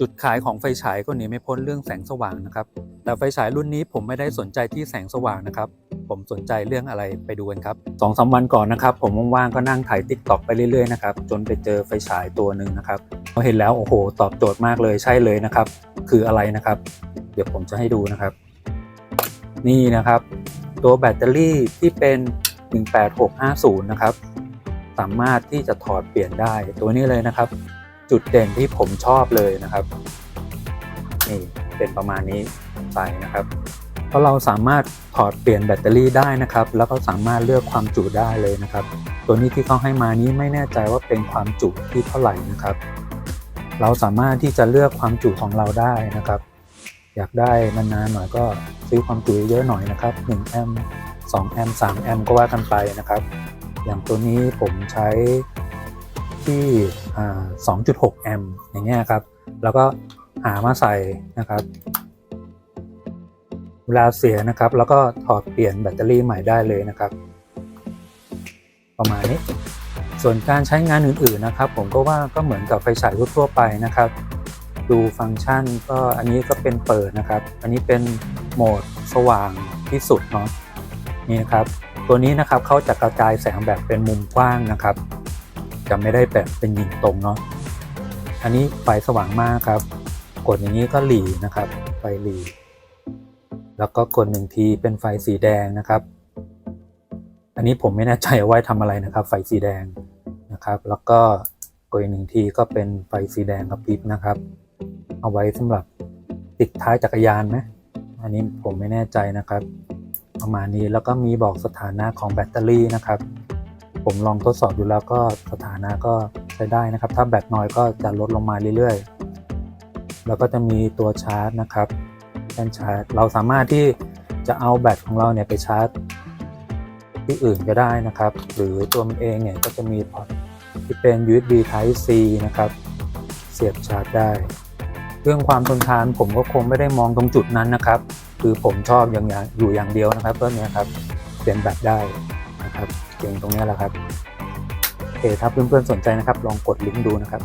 จุดขายของไฟฉายก็หนีไม่พ้นเรื่องแสงสว่างนะครับ แต่ไฟฉายรุ่นนี้ผมไม่ได้สนใจที่แสงสว่างนะครับ ผมสนใจเรื่องอะไรไปดูกันครับสองสาวันก่อนนะครับ ผมว่างๆก็นั่งถ่ายติ๊กต็อกไปเรื่อยๆนะครับจนไปเจอไฟฉายตัวหนึ่งนะครับพอเห็นแล้วโอ้โห ตอบโจทย์มากเลยใช่เลยนะครับ คืออะไรนะครับ เดี๋ยวผมจะให้ดูนะครับ นี่นะครับ ตัวแบตเตอรี่ที่เป็น 18650 นะครับ สามารถที่จะถอดเปลี่ยนได้ตัวนี้เลยนะครับ จุดเด่นที่ผมชอบเลยนะครับนี่เป็นประมาณนี้ใส่นะครับเพราะเราสามารถถอดเปลี่ยนแบตเตอรี่ได้นะครับ แล้วก็สามารถเลือกความจุได้เลยนะครับ ตัวนี้ที่เขาให้มานี้ไม่แน่ใจว่าเป็นความจุที่เท่าไหร่นะครับ เราสามารถที่จะเลือกความจุของเราได้นะครับ อยากได้นานๆหน่อยก็ซื้อความจุเยอะหน่อยนะครับ1แอมป์2แอมป์3แอมป์ก็ว่ากันไปนะครับ อย่างตัวนี้ผมใช้ ที่ 2.6 แอมป์อย่างเงี้ยครับ แล้วก็หามาใส่นะครับ เวลาเสียนะครับ แล้วก็ถอดเปลี่ยนแบตเตอรี่ใหม่ได้เลยนะครับ ประมาณนี้ ส่วนการใช้งานอื่นๆนะครับ ผมก็ว่าก็เหมือนกับไฟฉายทั่วไปนะครับ ดูฟังก์ชันก็อันนี้ก็เป็นเปิดนะครับ อันนี้เป็นโหมดสว่างที่สุดเนาะนี่นะครับ ตัวนี้นะครับเขาจะกระจายแสงแบบเป็นมุมกว้างนะครับ จะไม่ได้แบบเป็นหยิงตรงเนาะอันนี้ไฟสว่างมากครับ กดอย่างนี้ก็หลีนะครับ ไฟหลีแล้วก็กดหนึ่งทีเป็นไฟสีแดงนะครับ อันนี้ผมไม่แน่ใจว่าไว้ทำอะไรนะครับ ไฟสีแดงนะครับ แล้วก็กดอีกหนึ่งทีก็เป็นไฟสีแดงกับพริบนะครับ เอาไว้สำหรับติดท้ายจักรยานไหมอันนี้ผมไม่แน่ใจนะครับ ประมาณนี้แล้วก็มีบอกสถานะของแบตเตอรี่นะครับ ผมลองทดสอบดูแล้วก็สถานะก็ใช้ได้นะครับ ถ้าแบตน้อยก็จะลดลงมาเรื่อยๆ แล้วก็จะมีตัวชาร์จนะครับแท่นชาร์จ เราสามารถที่จะเอาแบตของเราเนี่ยไปชาร์จ ที่อื่นก็ได้นะครับ หรือตัวมันเองเนี่ยก็จะมีพอร์ตที่เป็น USB Type C นะครับ เสียบชาร์จได้ เรื่องความทนทานผมก็คงไม่ได้มองตรงจุดนั้นนะครับ คือผมชอบอย่างอย่างอยู่อย่างเดียวนะครับตัวเนี้ครับเปลี่ยนแบตได้ นะครับ เก่งตรงนี้แหละครับโอเคถ้าเพื่อนๆสนใจนะครับ ลองกดลิงก์ดูนะครับ